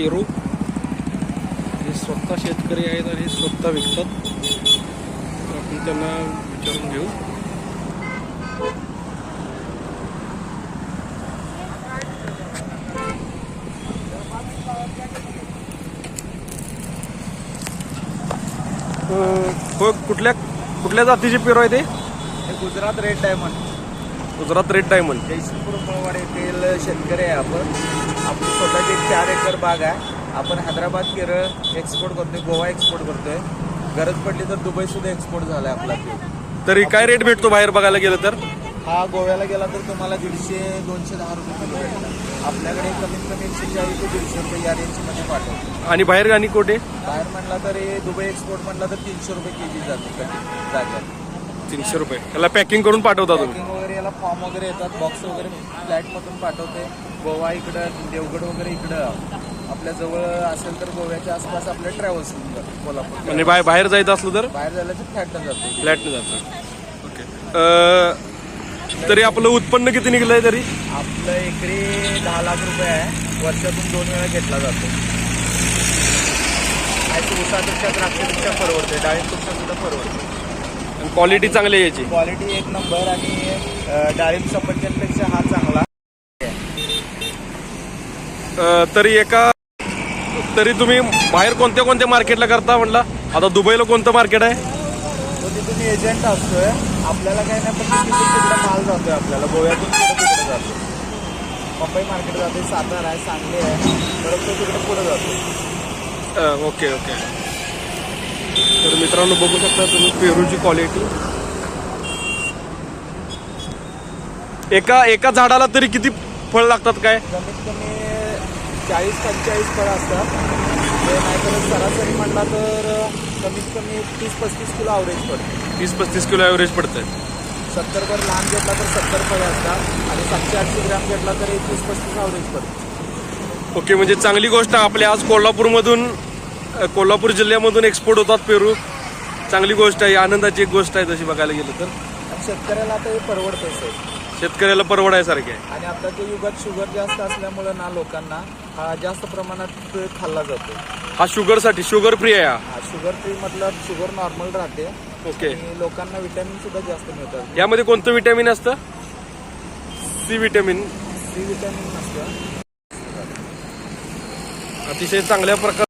पेरू. हे स्वतः शेतकरी आहेत आणि हे स्वतः विकतात. तर आपण त्यांना विचारून घेऊ. कुठल्या कुठल्या जातीचे पेरू आहे ते? Gujarat red diamond. Gujarat red diamond. Jaysingpur Malwad येथील शेतकरी आहे आपण. आपली स्वतःची एक चार एकर बाग आहे. आपण हैदराबाद केरळ एक्सपोर्ट करतोय गोवा एक्सपोर्ट करतोय. गरज पडली तर दुबई सुद्धा एक्सपोर्ट झालाय आपला पेरू. तरी काय रेट भेटतो बाहेर बघायला गेलं तर? हा गोव्याला गेला तर तुम्हाला दीडशे दोनशे दहा रुपये किलो आपल्याकडे कमीत कमी एकशे चाळीस ते दीडशे रुपये या रेंजमध्ये पाठवतो. आणि बाहेर आणि कोठे? बाहेर म्हणला तर हे दुबई एक्सपोर्ट म्हणला तर तीनशे रुपये के जी जाते. कधी तीनशे रुपये. त्याला पॅकिंग करून पाठवता तुम्ही. याला फॉर्म वगैरे येतात. बॉक्स वगैरे फ्लॅटमधून पाठवते. गोवा इकडं देवगड वगैरे इकडं. आपल्या जवळ असेल तर गोव्याच्या आसपास आपल्या ट्रॅव्हल्स कोल्हापूर. आणि बाहेर बाहेर जायचं असलं तर? बाहेर जायला तर फ्लॅटनं जाते. फ्लॅटने जातं. ओके तरी आपलं उत्पन्न किती निघलंय तरी? आपलं एकरी दहा लाख रुपये आहे. वर्षातून दोन वेळा घेतला जातो. आणि उसापेक्षा द्राक्षापेक्षा परवडते. डाळिंबपेक्षा सुद्धा परवडते. क्वालिटी चांगली आहे याची. क्वालिटी एक नंबर आणि डाळिंब सफरचंदपेक्षा हा चांगला. अं, तरी एका तरी तुम्ही बाहेर कोणत्या कोणत्या मार्केटला करता म्हणला आता दुबईला कोणतं मार्केट आहे? तो तिथून एजंट असतोय. आपल्याला काही नाही पण तिथून तिकडे माल जातोय आपल्याला. गोव्यातून तिकडे तिकडे जातो मुंबई मार्केट जाते सातारा आहे सांगली आहे. परत तो तिकडे पुढे जातो अं, ओके ओके. मित्रांनो बघू शकता तुम्ही पेरूची क्वालिटी एका एका झाडाला तरी किती फळ लागतात काय? कमीत कमी चाळीस पंचेचाळीस फळं असतात. नाहीतर सरासरी म्हणला तर कमीत कमी तीस पस्तीस किलो अवरेज पडते. तीस पस्तीस किलो ॲव्हरेज पडतं सत्तर भर लहान घेतला तर सत्तर फळे असतात. आणि सातशे आठशे ग्रॅम घेतला तर एक तीस पस्तीस अवरेज पडते. ओके म्हणजे चांगली गोष्ट आपल्या आज कोल्हापूरमधून कोल्हापूर जिल्ह्यामधून एक्सपोर्ट होतात पेरू. चांगली गोष्ट आहे आनंदाची एक गोष्ट आहे तशी बघायला गेलं तर. आणि शेतकऱ्याला आता हे परवडतंय शेतकऱ्याला परवडायसारखे आहे. आणि आताच्या युगात शुगर जास्त असल्यामुळे ना लोकांना हा जास्त प्रमाणात खाल्ला जातो हा शुगरसाठी शुगर फ्री आहे हा. हा शुगर फ्री मतलब शुगर नॉर्मल राहते. ओके. आणि लोकांना विटॅमिन सुद्धा जास्त मिळतात. यामध्ये कोणतं विटॅमिन असतं? सी विटॅमिन सी विटॅमिन नसतं. अतिशय चांगल्या प्रकार